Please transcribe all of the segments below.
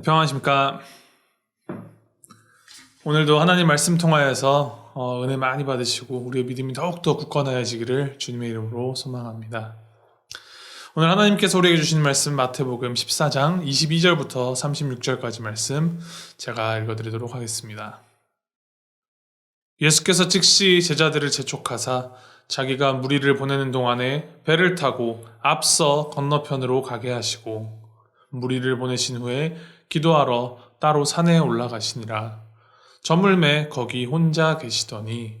네, 평안하십니까? 오늘도 하나님 말씀 통하여서 어, 은혜 많이 받으시고 우리의 믿음이 더욱더 굳건하여지기를 주님의 이름으로 소망합니다. 오늘 하나님께서 우리에게 주신 말씀 마태복음 14장 22절부터 36절까지 말씀 제가 읽어드리도록 하겠습니다. 예수께서 즉시 제자들을 재촉하사 자기가 무리를 보내는 동안에 배를 타고 앞서 건너편으로 가게 하시고 무리를 보내신 후에 기도하러 따로 산에 올라가시니라. 저물매 거기 혼자 계시더니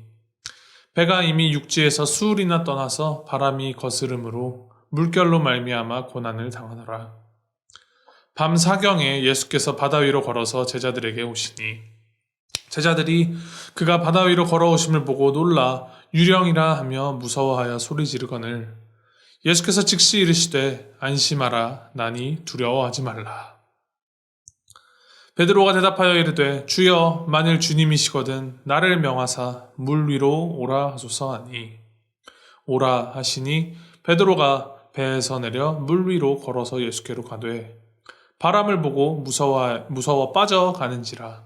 배가 이미 육지에서 수울이나 떠나서 바람이 거스름으로 물결로 말미암아 고난을 당하더라. 밤 사경에 예수께서 바다 위로 걸어서 제자들에게 오시니 제자들이 그가 바다 위로 걸어오심을 보고 놀라 유령이라 하며 무서워하여 소리 지르거늘 예수께서 즉시 이르시되 안심하라 나니 두려워하지 말라. 베드로가 대답하여 이르되 주여 만일 주님이시거든 나를 명하사 물 위로 오라 하소서 하니. 오라 하시니 베드로가 배에서 내려 물 위로 걸어서 예수께로 가되 바람을 보고 무서워 무서워 빠져가는지라.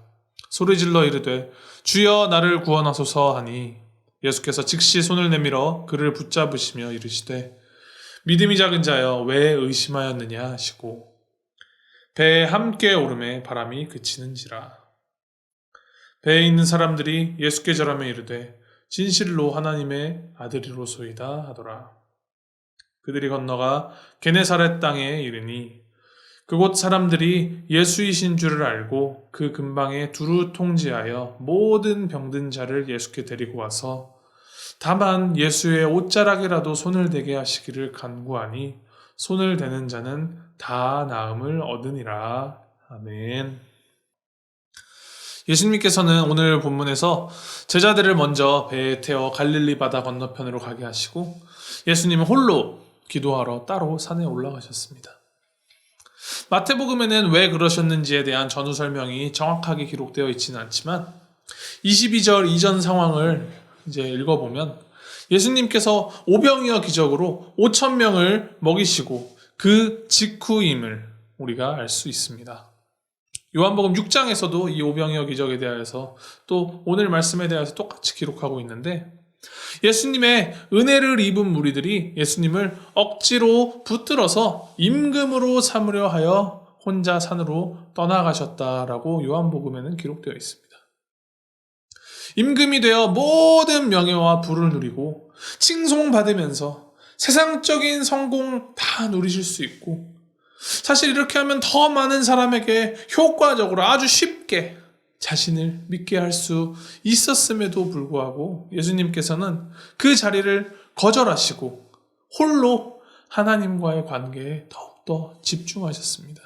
소리질러 이르되 주여 나를 구원하소서 하니. 예수께서 즉시 손을 내밀어 그를 붙잡으시며 이르시되 믿음이 작은 자여 왜 의심하였느냐? 하시고 배에 함께 오름에 바람이 그치는지라. 배에 있는 사람들이 예수께 절하며 이르되 진실로 하나님의 아들이로소이다 하더라. 그들이 건너가 게네사렛 땅에 이르니 그곳 사람들이 예수이신 줄을 알고 그 근방에 두루 통지하여 모든 병든 자를 예수께 데리고 와서 다만 예수의 옷자락이라도 손을 대게 하시기를 간구하니 손을 대는 자는 다 나음을 얻으니라. 아멘. 예수님께서는 오늘 본문에서 제자들을 먼저 배에 태워 갈릴리 바다 건너편으로 가게 하시고 예수님은 홀로 기도하러 따로 산에 올라가셨습니다. 마태복음에는 왜 그러셨는지에 대한 전후 설명이 정확하게 기록되어 있지는 않지만 22절 이전 상황을 이제 읽어보면 예수님께서 오병이어 기적으로 5천 명을 먹이시고 그 직후임을 우리가 알 수 있습니다. 요한복음 6장에서도 이 오병이어 기적에 대하여서 또 오늘 말씀에 대해서 똑같이 기록하고 있는데 예수님의 은혜를 입은 무리들이 예수님을 억지로 붙들어서 임금으로 삼으려 하여 혼자 산으로 떠나가셨다라고 요한복음에는 기록되어 있습니다. 임금이 되어 모든 명예와 부를 누리고 칭송받으면서 세상적인 성공 다 누리실 수 있고 사실 이렇게 하면 더 많은 사람에게 효과적으로 아주 쉽게 자신을 믿게 할 수 있었음에도 불구하고 예수님께서는 그 자리를 거절하시고 홀로 하나님과의 관계에 더욱더 집중하셨습니다.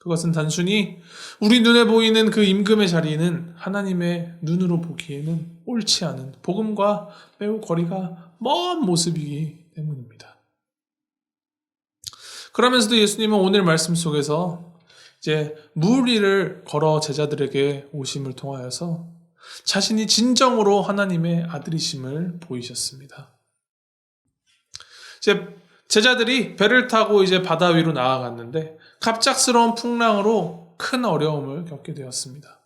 그것은 단순히 우리 눈에 보이는 그 임금의 자리는 하나님의 눈으로 보기에는 옳지 않은 복음과 매우 거리가 먼 모습이기 때문입니다. 그러면서도 예수님은 오늘 말씀 속에서 이제 물 위를 걸어 제자들에게 오심을 통하여서 자신이 진정으로 하나님의 아들이심을 보이셨습니다. 이제 제자들이 배를 타고 이제 바다 위로 나아갔는데 갑작스러운 풍랑으로 큰 어려움을 겪게 되었습니다.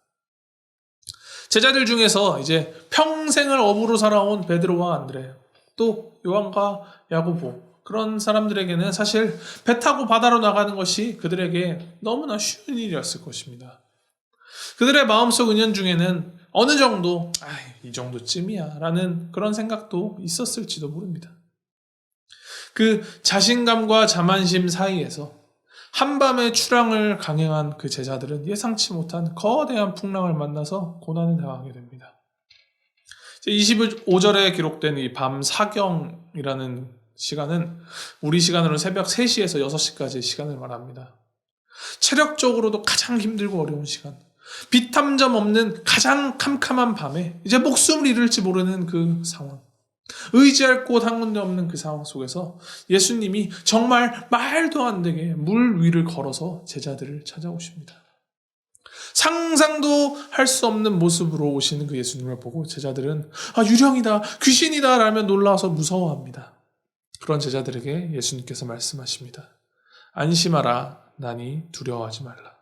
제자들 중에서 이제 평생을 어부로 살아온 베드로와 안드레, 또 요한과 야고보 그런 사람들에게는 사실 배 타고 바다로 나가는 것이 그들에게 너무나 쉬운 일이었을 것입니다. 그들의 마음속 은연 중에는 어느 정도 아, 이 정도쯤이야 라는 그런 생각도 있었을지도 모릅니다. 그 자신감과 자만심 사이에서 한밤의 출항을 강행한 그 제자들은 예상치 못한 거대한 풍랑을 만나서 고난을 당하게 됩니다. 25절에 기록된 이 밤 사경이라는 시간은 우리 시간으로 새벽 3시에서 6시까지의 시간을 말합니다. 체력적으로도 가장 힘들고 어려운 시간. 빛한점 없는 가장 캄캄한 밤에 이제 목숨을 잃을지 모르는 그 상황. 의지할 곳 한 군데 없는 그 상황 속에서 예수님이 정말 말도 안 되게 물 위를 걸어서 제자들을 찾아오십니다. 상상도 할 수 없는 모습으로 오시는 그 예수님을 보고 제자들은 아 유령이다 귀신이다 라며 놀라서 무서워합니다. 그런 제자들에게 예수님께서 말씀하십니다. 안심하라 나니 두려워하지 말라.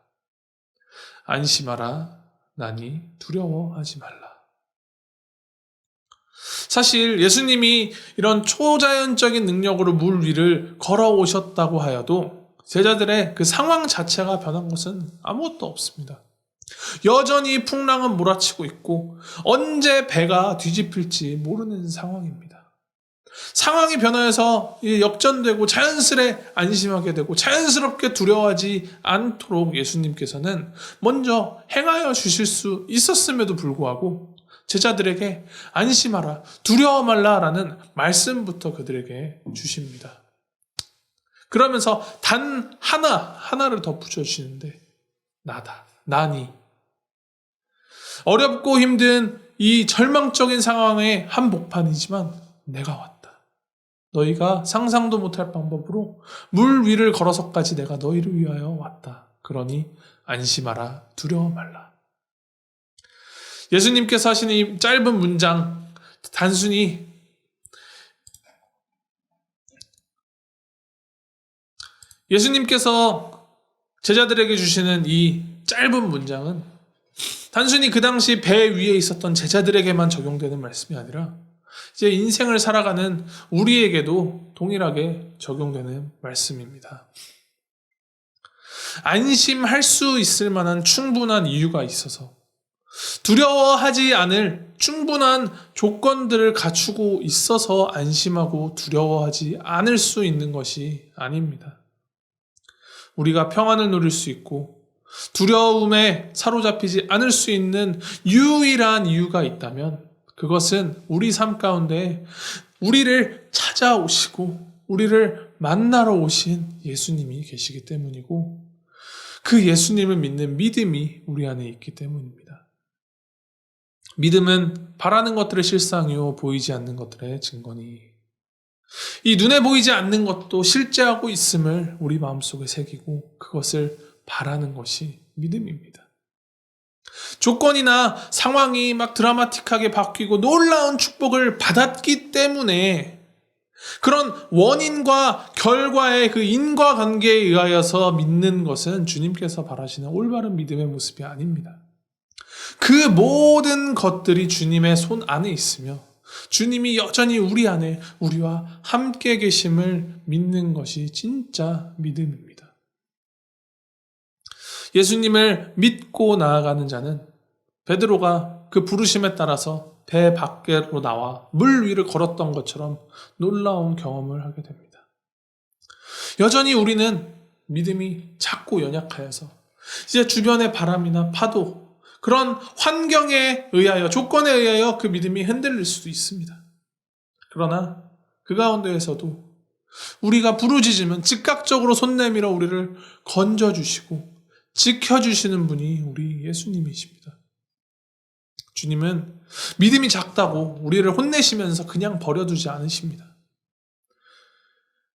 안심하라. 나니 두려워하지 말라. 사실 예수님이 이런 초자연적인 능력으로 물 위를 걸어오셨다고 하여도 제자들의 그 상황 자체가 변한 것은 아무것도 없습니다. 여전히 풍랑은 몰아치고 있고 언제 배가 뒤집힐지 모르는 상황입니다. 상황이 변화해서 역전되고 자연스레 안심하게 되고 자연스럽게 두려워하지 않도록 예수님께서는 먼저 행하여 주실 수 있었음에도 불구하고 제자들에게 안심하라, 두려워 말라라는 말씀부터 그들에게 주십니다. 그러면서 단 하나, 하나를 더 붙여주시는데, 나다, 나니. 어렵고 힘든 이 절망적인 상황의 한복판이지만 내가 왔다. 너희가 상상도 못할 방법으로 물 위를 걸어서까지 내가 너희를 위하여 왔다. 그러니 안심하라, 두려워 말라. 예수님께서 하신 이 짧은 문장, 단순히 예수님께서 제자들에게 주시는 이 짧은 문장은 단순히 그 당시 배 위에 있었던 제자들에게만 적용되는 말씀이 아니라 이제 인생을 살아가는 우리에게도 동일하게 적용되는 말씀입니다. 안심할 수 있을 만한 충분한 이유가 있어서 두려워하지 않을 충분한 조건들을 갖추고 있어서 안심하고 두려워하지 않을 수 있는 것이 아닙니다. 우리가 평안을 누릴 수 있고 두려움에 사로잡히지 않을 수 있는 유일한 이유가 있다면 그것은 우리 삶 가운데 우리를 찾아오시고 우리를 만나러 오신 예수님이 계시기 때문이고 그 예수님을 믿는 믿음이 우리 안에 있기 때문입니다. 믿음은 바라는 것들의 실상이요 보이지 않는 것들의 증거니 이 눈에 보이지 않는 것도 실제하고 있음을 우리 마음속에 새기고 그것을 바라는 것이 믿음입니다. 조건이나 상황이 막 드라마틱하게 바뀌고 놀라운 축복을 받았기 때문에 그런 원인과 결과의 그 인과관계에 의하여서 믿는 것은 주님께서 바라시는 올바른 믿음의 모습이 아닙니다. 그 모든 것들이 주님의 손 안에 있으며 주님이 여전히 우리 안에 우리와 함께 계심을 믿는 것이 진짜 믿음입니다. 예수님을 믿고 나아가는 자는 베드로가 그 부르심에 따라서 배 밖으로 나와 물 위를 걸었던 것처럼 놀라운 경험을 하게 됩니다. 여전히 우리는 믿음이 작고 연약하여서 이제 주변의 바람이나 파도 그런 환경에 의하여 조건에 의하여 그 믿음이 흔들릴 수도 있습니다. 그러나 그 가운데에서도 우리가 부르짖으면 즉각적으로 손 내밀어 우리를 건져 주시고 지켜주시는 분이 우리 예수님이십니다. 주님은 믿음이 작다고 우리를 혼내시면서 그냥 버려두지 않으십니다.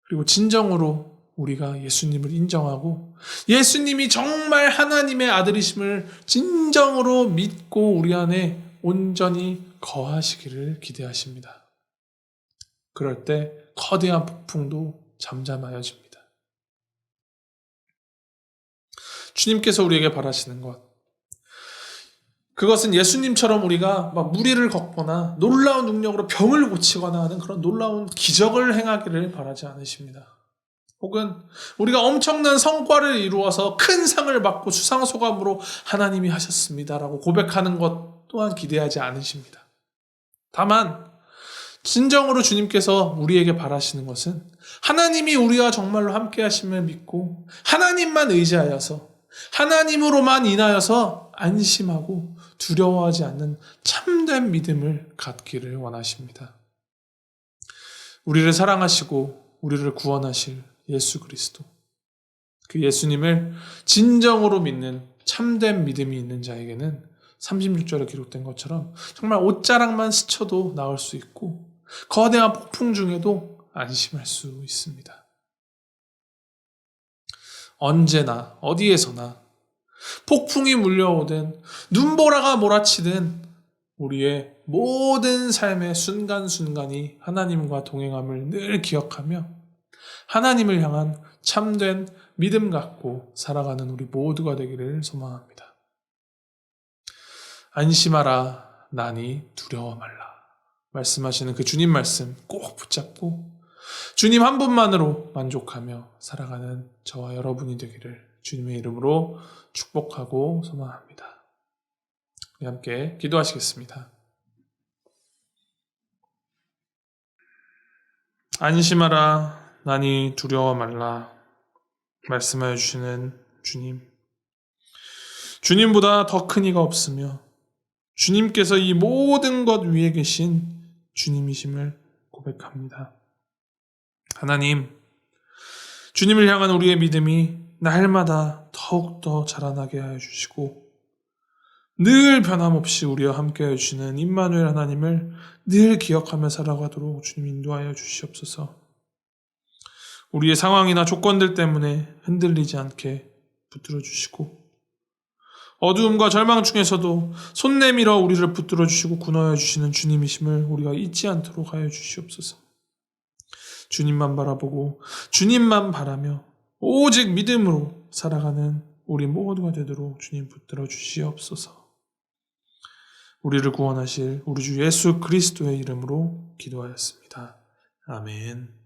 그리고 진정으로 우리가 예수님을 인정하고 예수님이 정말 하나님의 아들이심을 진정으로 믿고 우리 안에 온전히 거하시기를 기대하십니다. 그럴 때 거대한 폭풍도 잠잠하여집니다. 주님께서 우리에게 바라시는 것. 그것은 예수님처럼 우리가 막 무리를 걷거나 놀라운 능력으로 병을 고치거나 하는 그런 놀라운 기적을 행하기를 바라지 않으십니다. 혹은 우리가 엄청난 성과를 이루어서 큰 상을 받고 수상소감으로 하나님이 하셨습니다라고 고백하는 것 또한 기대하지 않으십니다. 다만 진정으로 주님께서 우리에게 바라시는 것은 하나님이 우리와 정말로 함께 하심을 믿고 하나님만 의지하여서 하나님으로만 인하여서 안심하고 두려워하지 않는 참된 믿음을 갖기를 원하십니다. 우리를 사랑하시고 우리를 구원하실 예수 그리스도. 그 예수님을 진정으로 믿는 참된 믿음이 있는 자에게는 36절에 기록된 것처럼 정말 옷자락만 스쳐도 나올 수 있고 거대한 폭풍 중에도 안심할 수 있습니다. 언제나 어디에서나 폭풍이 물려오든 눈보라가 몰아치든 우리의 모든 삶의 순간순간이 하나님과 동행함을 늘 기억하며 하나님을 향한 참된 믿음 갖고 살아가는 우리 모두가 되기를 소망합니다. 안심하라 나니 두려워 말라. 말씀하시는 그 주님 말씀 꼭 붙잡고 주님 한 분만으로 만족하며 살아가는 저와 여러분이 되기를 주님의 이름으로 축복하고 소망합니다. 우리 함께 기도하시겠습니다. 안심하라 나니 두려워 말라 말씀하여 주시는 주님 주님보다 더 큰 이가 없으며 주님께서 이 모든 것 위에 계신 주님이심을 고백합니다. 하나님, 주님을 향한 우리의 믿음이 날마다 더욱더 자라나게 하여 주시고, 늘 변함없이 우리와 함께 하여 주시는 임마누엘 하나님을 늘 기억하며 살아가도록 주님 인도하여 주시옵소서. 우리의 상황이나 조건들 때문에 흔들리지 않게 붙들어 주시고, 어두움과 절망 중에서도 손 내밀어 우리를 붙들어 주시고 군하여 주시는 주님이심을 우리가 잊지 않도록 하여 주시옵소서. 주님만 바라보고 주님만 바라며 오직 믿음으로 살아가는 우리 모두가 되도록 주님 붙들어 주시옵소서. 우리를 구원하실 우리 주 예수 그리스도의 이름으로 기도하였습니다. 아멘.